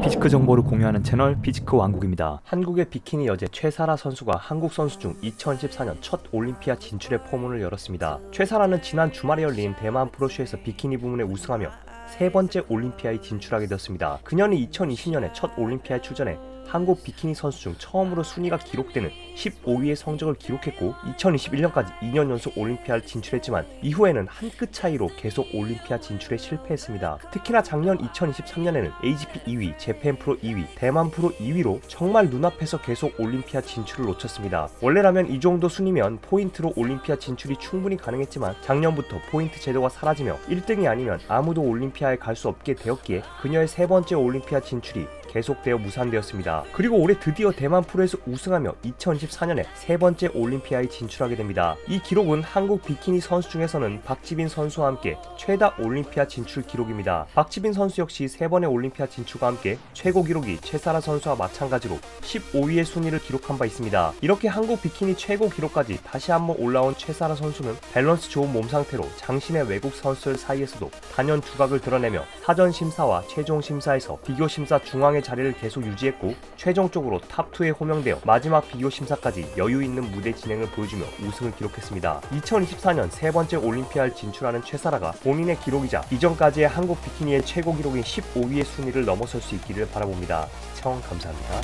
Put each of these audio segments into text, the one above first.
피지크 정보를 공유하는 채널 피지크 왕국입니다. 한국의 비키니 여제 최사라 선수가 한국 선수 중 2014년 첫 올림피아 진출의 포문을 열었습니다. 최사라는 지난 주말에 열린 대만 프로쇼에서 비키니 부문에 우승하며 세 번째 올림피아에 진출하게 되었습니다. 그녀는 2020년에 첫 올림피아에 출전해 한국 비키니 선수 중 처음으로 순위가 기록되는 15위의 성적을 기록했고 2021년까지 2년 연속 올림피아를 진출했지만 이후에는 한 끗 차이로 계속 올림피아 진출에 실패했습니다. 특히나 작년 2023년에는 AGP 2위, 재팬 프로 2위, 대만 프로 2위로 정말 눈앞에서 계속 올림피아 진출을 놓쳤습니다. 원래라면 이 정도 순위면 포인트로 올림피아 진출이 충분히 가능했지만 작년부터 포인트 제도가 사라지며 1등이 아니면 아무도 올림피아에 갈 수 없게 되었기에 그녀의 세 번째 올림피아 진출이 계속되어 무산되었습니다. 그리고 올해 드디어 대만 프로에서 우승하며 2024년에 세 번째 올림피아에 진출하게 됩니다. 이 기록은 한국 비키니 선수 중에서는 박지빈 선수와 함께 최다 올림피아 진출 기록입니다. 박지빈 선수 역시 세 번의 올림피아 진출과 함께 최고 기록이 최사라 선수와 마찬가지로 15위의 순위를 기록한 바 있습니다. 이렇게 한국 비키니 최고 기록까지 다시 한번 올라온 최사라 선수는 밸런스 좋은 몸 상태로 장신의 외국 선수들 사이에서도 단연 두각을 드러내며 사전 심사와 최종 심사에서 비교 심사 중앙 의 자리를 계속 유지했고 최종적으로 탑2에 호명되어 마지막 비교 심사까지 여유 있는 무대 진행을 보여주며 우승을 기록했습니다. 2024년 세 번째 올림피아를 진출하는 최사라가 본인의 기록이자 이전까지의 한국 비키니의 최고 기록인 15위의 순위를 넘어설 수 있기를 바라봅니다. 시청 감사합니다.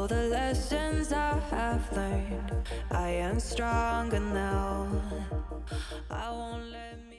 All the lessons I have learned. I am stronger now. I won't let.